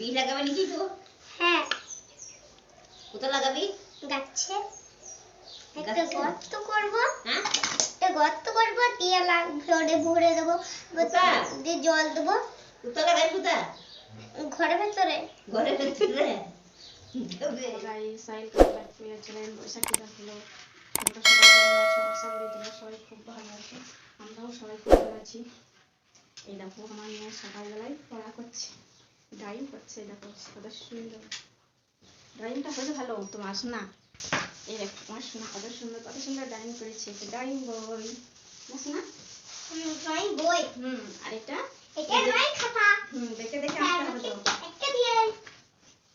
বীজ লাগাবে নাকি তো? হ্যাঁ। কোথায় লাগাবি? গাছে। একটা গর্ত করব। হ্যাঁ? একটা গর্ত করব দিয়ে ভরে ভরে দেবো। দিয়ে জল দেবো। কোথায় লাগাবি কোথায় ঘরের ভেতরে। ঘরের ভেতরে? সাইল কাপড় বৈশাখী সবাই খুব ভালো আছো। আমরাও সবাই খুব ভালো আছি। এই দেখো আমার মেয়ে সকালবেলায় পড়া করছে। করছে দেখো কত সুন্দর হলে ভালো তোমার শোনা এই দেখো তোমার শোনা কত সুন্দর কত সুন্দর ড্রয়িং করেছে ড্রয়িং বই না শোনা ড্রয়িং বই হুম আর এটা এটা ড্রয়িং খাতা হুম দেখে দেখে আঁকতে হবে তো একটা দিয়ে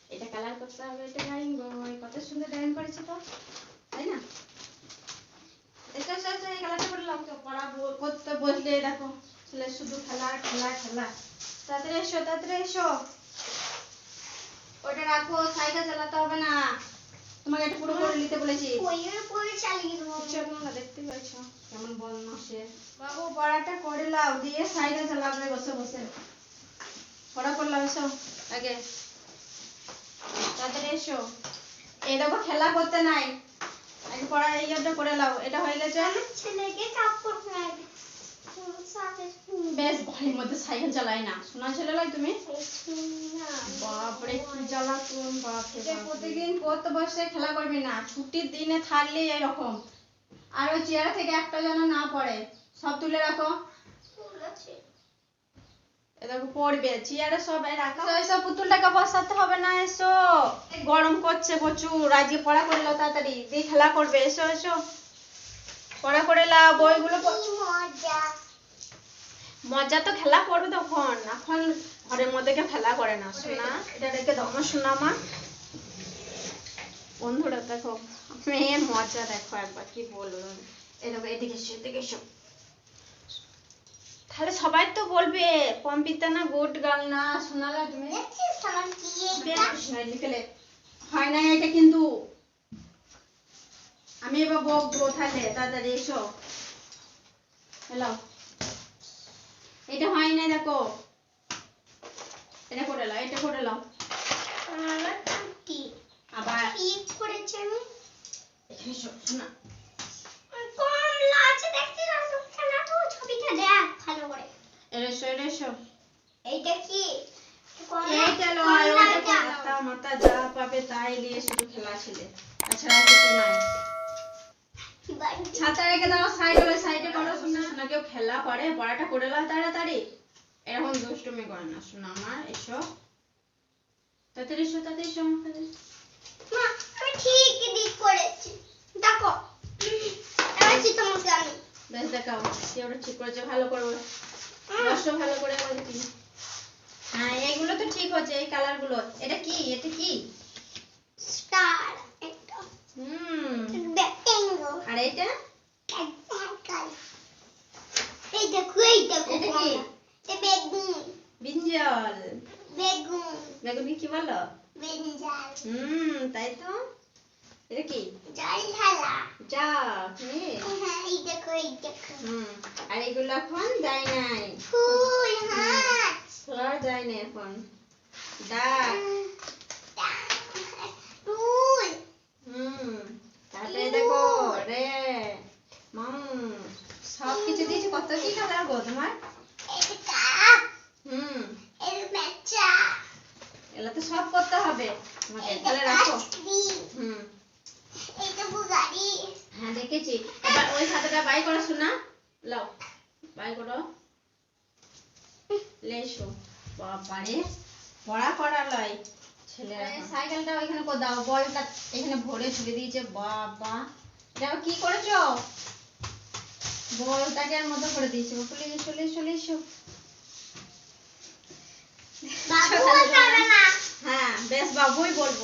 এটা কালার করতে হবে এটা ড্রয়িং বই কত সুন্দর ড্রয়িং করেছে তো তাই না এটা এসো এসো এই খেলাটা করলাম তো পড়া করতে বসলে দেখো ছেলে শুধু খেলা খেলা খেলা এসো ওটা রাখো সাইকেল চালাতে হবে না। তোমাকে পুরো করে নিতে বলেছি। দেখতে পাচ্ছ কেমন বদমাসে বাবু করে লাও দিয়ে সাইকেল চালাবে বসে বসে। পড়া করলাম এসো। আগে। তাড়াতাড়ি এসো। এই দেখো খেলা করতে নাই। আগে পড়া এই করে লাও। এটা হয়ে গেছে। ছেলেকে কাপড় বেশ ঘরের মধ্যে সাইকেল চালাই না। শোনা ছেলে লাই তুমি? বাপরে কি জ্বালা কোন বাপরে বাপ। প্রতিদিন পড়তে বসে খেলা করবি না? ছুটির দিনে থাকলে এরকম আর ওই চেয়ার থেকে একটা যেন না পড়ে। সব তুলে রাখো। দেখো পড়বে। চেয়ারে সবাই রাখো। এসব পুতুলটাকে বসাতে হবে না এসো। গরম করছে প্রচুর আজকে পড়া করে লাও তাড়াতাড়ি। দিয়ে খেলা করবে এসো এসো। পড়া করে লাও বইগুলো মজা। মজা তো খেলা করবে তখন। এখন ঘরের মধ্যে কেউ খেলা করে না শোনা। এটা রেখে দাও আমার শোনা মা। বন্ধুরা দেখো মেয়ের মজা দেখো একবার কি বলব। এরকম এদিকে এসো এদিকে এসো। তাহলে সবাই তো বলবে পম্পিতা না গুড গার্ল না শোনালা তুমি হয় হয় না এটা কিন্তু। আমি এবার বকবো তাহলে তাড়াতাড়ি এসো। হ্যালো এটা হয় না দেখো। এটা করে লাও এটা করে লাও আবার কি করেছে আমি? এখানে শোনা। কমলা আছে দেখছিস আসুক না তো ছবিটা দেখ ভালো করে। এর এসো এর এসো। এইটা কি? এইটা লয় ওটা মাথা যা পাবে তাই নিয়ে শুধু খেলা ছেলে। তাছাড়া আর কিছু নাই। ছাতা রেখে দাও সাইডে ওই সাইডে করো। শোনা না কেউ খেলা করে পড়াটা করে লাও তাড়াতাড়ি। এরকম দুষ্টুমি করে না শোনা আমার এসো। তাড়াতাড়ি এসো তাড়াতাড়ি এসো আমার মা আমি ঠিক দিক করেছি। দেখো এবার তোমাকে আমি। বেশ দেখাও। কি ওটা ঠিক করেছে ভালো বসো ভালো করে বলছি হ্যাঁ এইগুলো তো ঠিক হচ্ছে এই কালারগুলো। এটা কি? এটা কি? স্টার হুম। এটা? এই দেখো এই দেখো এটা কি? এটা বেগুন। বিঞ্জল বেগুন। বেগুনি কি বলো? বেঞ্জাল। হুম তাই তো। এটা কি? জল ঢালা যা হ্যাঁ এই দেখো এই দেখো। হুম আর এগুলো এখন যায় নাই। ফুল হাত ফ্লাওয়ার যায় না এখন। ডাক ফুল হুম তারপরে দেখো মাম সব কিছু দিয়েছি? কত কি কালার গো তোমার? হুম। এগুলো তো সব করতে হবে। তোমাকে তাহলে রাখো। হুম। হ্যাঁ দেখেছি। এবার ওই খাতাটা বাই করো শোনা লাও। বাই করো। লেসো। বাবারে। পড়া করা লয় ছেলেরা। সাইকেলটা ওইখানে কো দাও। বলটা এখানে ভরে ছুড়ে দিয়েছে। বাবা। আবার কি করেছ? বলটাকে এর মতো করে দিয়েছে। চলে এসো চলে এসো। চলে হ্যাঁ বেশ বাবুই বলব।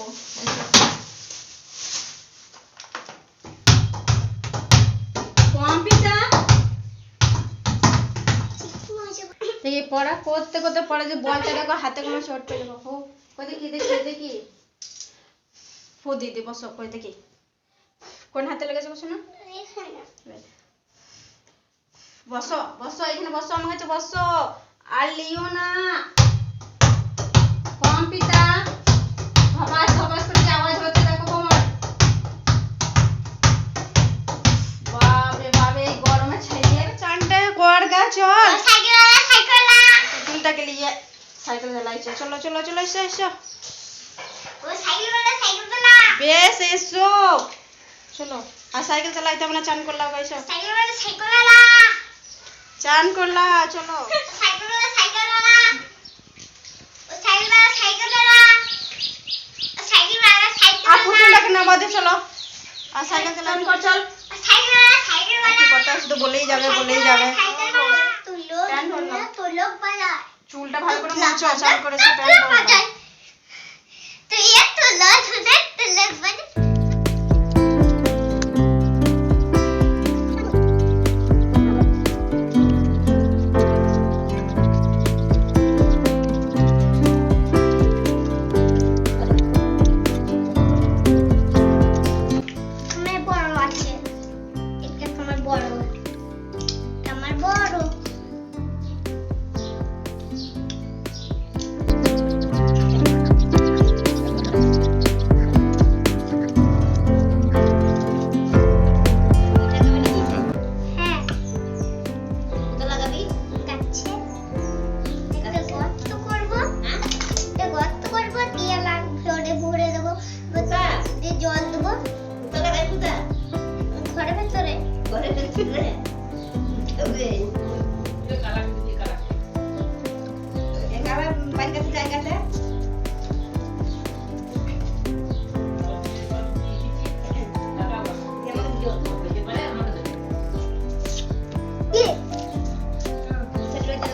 দেখি পড়া করতে করতে পড়া যে বলটা দেখো হাতে কোনো শর্ট পেয়ে যাব হো কই দেখি দেখি দেখি। ফু দিদি বসো কই দেখি। কোন হাতে লেগেছে বসো না। বসো বসো এখানে বসো আমার কাছে বসো। আর লিও না। কম পিতা ধবাস ধবাস করে আওয়াজ হচ্ছে দেখো কোমর। বাবে বাবে গরমে ছাইয়ে চান্ডে গড় গা চল। সাইকেল সাইকেল তিনটাকে লিয়ে সাইকেল চালাইছে চলো চলো চলো এসো এসো। ও সাইকেল বেশ এসো। চলো আর সাইকেল চালাইতে আমরা চান করলাম গাইছো চান করলা চলো চুলটা ভালো করে চান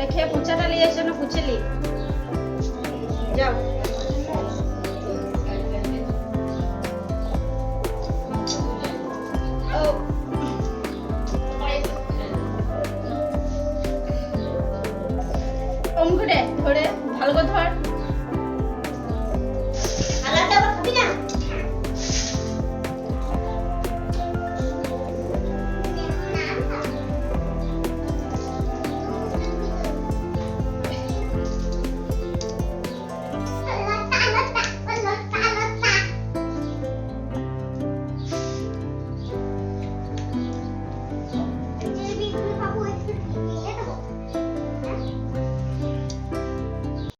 দেখে পুচাটা নিয়ে এসে কুচিলি যাও অঙ্কুরে ধরে ভালো করে ধর